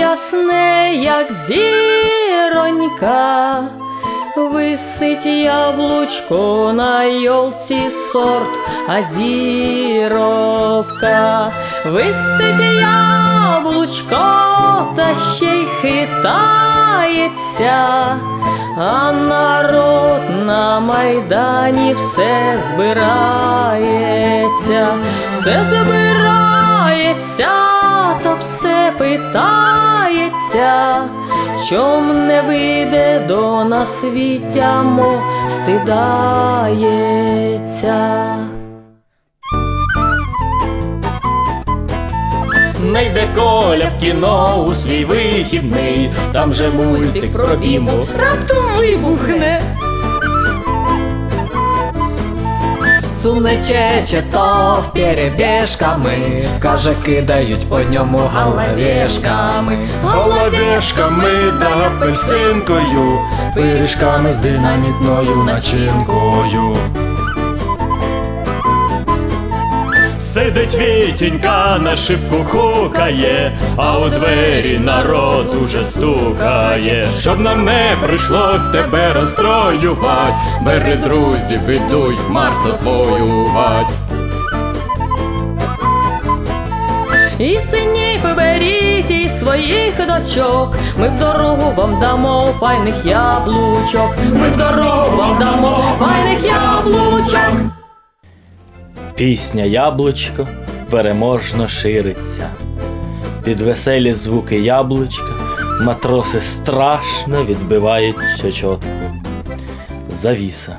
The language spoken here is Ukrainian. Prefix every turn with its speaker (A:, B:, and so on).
A: ясне, як зіронька, висить яблучко на йолці сорт азіровка, висить яблучко, та ще й хитається, а народ на майдані все збирається, все збирається, все питається, чом не вийде до нас вітямо, стидається.
B: Не йде коля в кіно у свій вихідний, там же мультик про бімбу.
A: раптом вибухне.
C: Сунечече то перебіжками, каже, кидають по ньому головешками.
B: Головешками да апельсинкою, пиріжками з динамітною начинкою. Сидить Вітінька, на шибку хукає, а у двері народ уже стукає. Щоб нам не прийшлось тебе розстроювать, бери друзів, ідуть Марс освоювать.
A: І синів беріть і своїх дочок. Ми в дорогу вам дамо файних яблучок. Ми в дорогу вам дамо файних яблучок.
D: Пісня Яблучко переможно шириться. Під веселі звуки яблучка матроси страшно відбивають чечотку. Завіса.